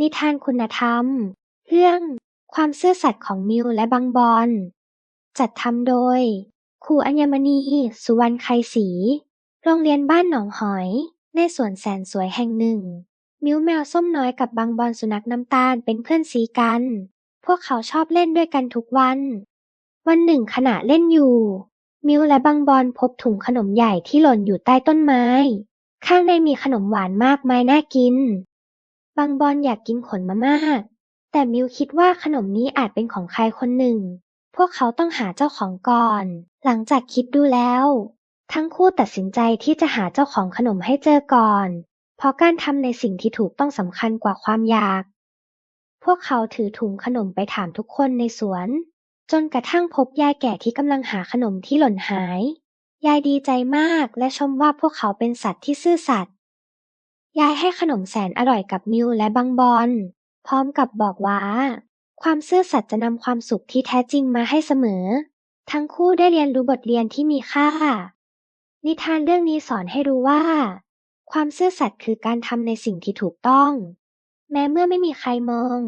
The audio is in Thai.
นิทานคุณธรรม เรื่องความซื่อสัตย์ของมิวและบังบอนจัดทำโดย ครูอัญมณี สุวรรณไคศรี โรงเรียนบ้านหนองหอย ในสวนแสนสวยแห่งหนึ่ง มิวแมวส้มน้อยกับบังบอนสุนัขน้ำตาลเป็นเพื่อนซีกัน พวกเขาชอบเล่นด้วยกันทุกวัน วันหนึ่งขณะเล่นอยู่ มิวและบังบอนพบถุงขนมใหญ่ที่หล่นอยู่ใต้ต้นไม้ ข้างในมีขนมหวานมากมายน่ากิน บังบอนอยากกินขนมามาแต่มิวคิดว่าขนมนี้อาจเป็นของใครคนหนึ่ง พวกเขาต้องหาเจ้าของก่อน หลังจากคิดดูแล้ว ทั้งคู่ตัดสินใจที่จะหาเจ้าของขนมให้เจอก่อน เพราะการทำในสิ่งที่ถูกต้องสำคัญกว่าความอยาก พวกเขาถือถุงขนมไปถามทุกคนในสวน จนกระทั่งพบยายแก่ที่กำลังหาขนมที่หล่นหาย ยายดีใจมากและชมว่าพวกเขาเป็นสัตว์ที่ซื่อสัตย์ ยายให้ขนมแสนอร่อยกับมิวและบังบอน พร้อมกับบอกว่า ความซื่อสัตย์จะนำความสุขที่แท้จริงมาให้เสมอ ทั้งคู่ได้เรียนรู้บทเรียนที่มีค่า นิทานเรื่องนี้สอนให้รู้ว่า ความซื่อสัตย์คือการทำในสิ่งที่ถูกต้อง แม้เมื่อไม่มีใครมอง